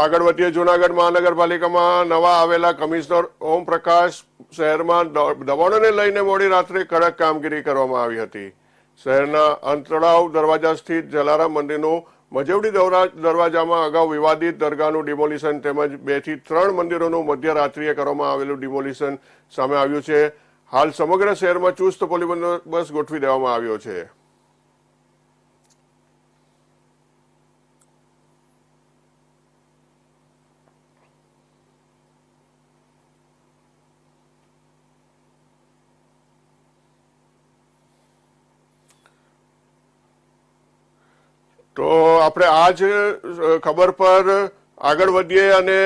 આગળ વધીએ જુનાગઢ મહાનગરપાલિકામાં નવા આવેલા કમિશનર ઓમ પ્રકાશ શહેરમાં દબાણોને લઈને મોડી રાત્રે કડક કામગીરી કરવામાં આવી હતી. શહેરના અંતરાવ દરવાજા સ્થિત જલારામ મંદિરનું મજવડી દરવા- દરવાજામાં અગાઉ વિવાદિત દરગાહનું ડિમોલિશન તેમજ બેથી ત્રણ મંદિરોનું મધ્યરાત્રિએ કરવામાં આવેલું ડિમોલિશન સામે આવ્યું છે. હાલ સમગ્ર શહેરમાં ચુસ્ત પોલીસ બંદોબસ્ત ગોઠવી દેવામાં આવ્યો છે. તો આપણે આ જ ખબર પર આગળ વધીએ અને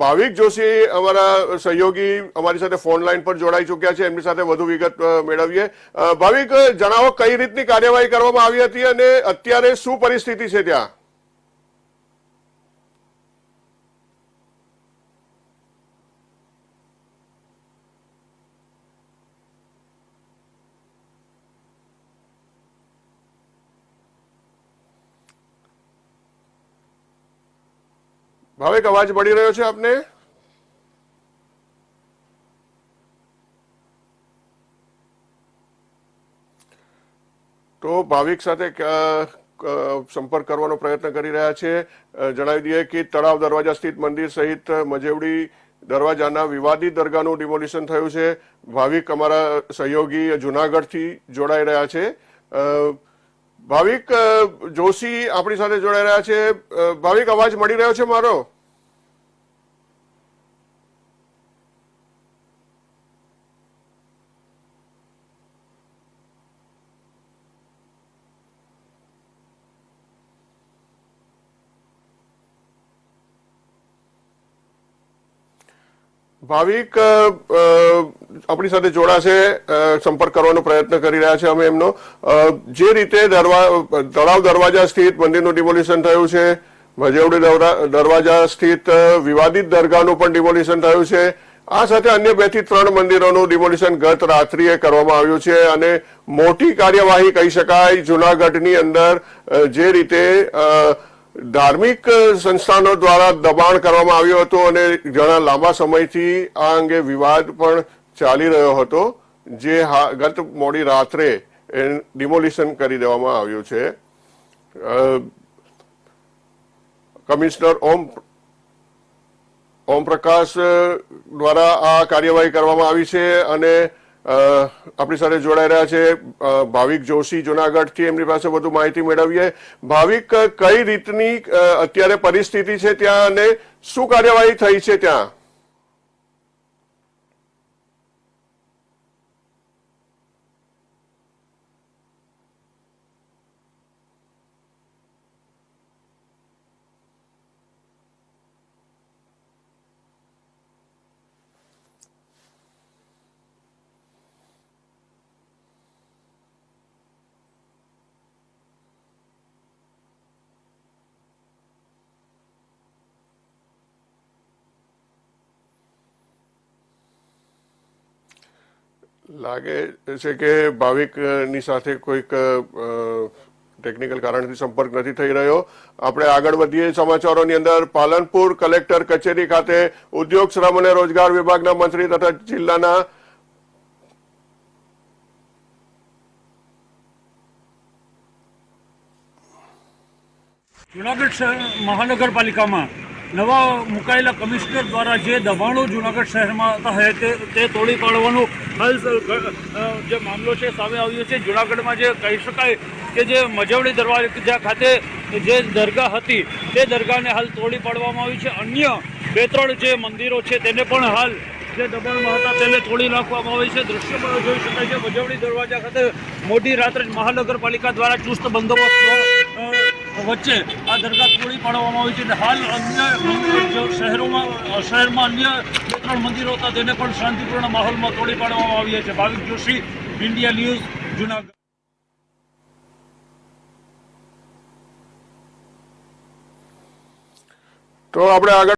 ભાવિક જોશી અમારા સહયોગી અમારી સાથે ફોન લાઈન પર જોડાઈ ચૂક્યા છે. એમની સાથે વધુ વિગત મેળવીએ. ભાવિક, જણાવો કઈ રીતની કાર્યવાહી કરવામાં આવી હતી અને અત્યારે શું પરિસ્થિતિ છે ત્યાં? ભાવિક, અવાજ મળી રહ્યો છે આપને? તો ભાવિક સાથે સંપર્ક કરવાનો પ્રયત્ન કરી રહ્યા છે. જણાવી દઈએ કે તળાવ દરવાજા સ્થિત મંદિર સહિત મજેવડી દરવાજાના વિવાદિત દરગાહનું ડિમોલિશન થયું છે. ભાવિક અમારા સહયોગી જુનાગઢથી જોડાઈ રહ્યા છે. ભાવિક જોશી આપણી સાથે જોડાઈ રહ્યા છે. ભાવિક અવાજ મળી રહ્યો છે મારો? ભાવિક આપણી સાથે જોડાશે સંપર્ક કરવાનો પ્રયત્ન કરી રહ્યા છે અમે એમનો. જે રીતે તળાવ દરવાજા સ્થિત મંદિરનું ડિમોલિશન થયું છે ભજેવડી દરવા- દરવાજા સ્થિત વિવાદિત દરગાહનું પણ ડિમોલિશન થયું છે. આ સાથે અન્ય બેથી ત્રણ મંદિરોનું ડિમોલિશન ગત રાત્રિએ કરવામાં આવ્યું છે અને મોટી કાર્યવાહી કહી શકાય, જુનાગઢની અંદર જે રીતે ધાર્મિક સંસ્થાનો દ્વારા દબાણ કરવામાં આવ્યું હતું અને ઘણા લાંબા સમયથી આ અંગે વિવાદ પણ ચાલી રહ્યો હતો, જે ગત મોડી રાત્રે ડિમોલિશન કરી દેવામાં આવ્યું છે. કમિશનર ઓમ ઓમ પ્રકાશ દ્વારા આ કાર્યવાહી કરવામાં આવી છે અને આપણી સાથે જોડાઈ રહ્યા છે ભાવિક જોશી જુનાગઢથી એમની પાસે વધુ માહિતી મેળવીએ. ભાવિક, કઈ રીતની અત્યારે પરિસ્થિતિ છે ત્યાં અને શું કાર્યવાહી થઈ છે ત્યાં? લાગે છે કે ભાવિકની સાથે કોઈક ટેકનિકલ કારણથી સંપર્ક નથી થઈ રહ્યો. આપણે આગળ વધીએ સમાચારોની અંદર. પાલનપુર કલેક્ટર કચેરી ખાતે ઉદ્યોગ, શ્રમ અને રોજગાર વિભાગના મંત્રી તથા જિલ્લાના જુનાગઢ મહાનગરપાલિકામાં નવા મુકાયેલા કમિશનર દ્વારા જે દબાણો જુનાગઢ શહેરમાં હતા તે તે તોડી પાડવાનો હાલ જે મામલો છે, સામે આવ્યો છે. જુનાગઢમાં જે કહી શકાય કે જે મજવણી દરવાજા ખાતે જે દરગાહ હતી, તે દરગાહને હાલ તોડી પાડવામાં આવી છે. અન્ય બે ત્રણ જે મંદિરો છે, તેને પણ હાલ જે દબાણમાં હતા, તેને તોડી નાખવામાં આવે છે. દ્રશ્યમાં જોઈ શકાય છે, મજવણી દરવાજા ખાતે મોટી રાત્રે મહાનગરપાલિકા દ્વારા ચુસ્ત બંદોબસ્ત વચ્ચે આ દરગાહ તોડી પાડવામાં આવી છે અને હાલ અન્ય શહેરોમાં શહેરમાં અન્ય બે ત્રણ મંદિરો હતા તેને પણ શાંતિપૂર્ણ માહોલમાં તોડી પાડવામાં આવ્યા છે. Bhavik Joshi, India news, Junagadh. તો આપણે આગળ